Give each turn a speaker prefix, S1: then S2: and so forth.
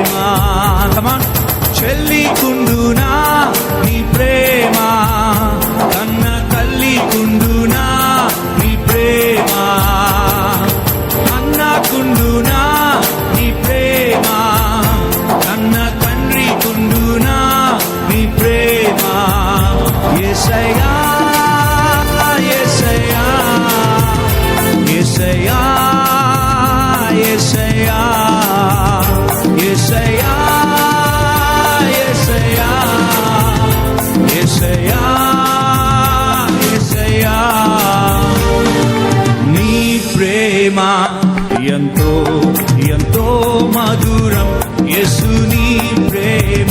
S1: ప్రేమ. చెల్లికుండునా నీ ప్రేమ. కన్న తల్లికుండునా నీ ప్రేమ. అన్నకుండునా నీ ప్రేమ. కన్న తండ్రి కుండునా నీ ప్రేమ. ఎసయా ఎసయా ఎసయా ఎసయా ప్రేమ. ఎంతో ఎంతో మధురం యసుని ప్రేమ.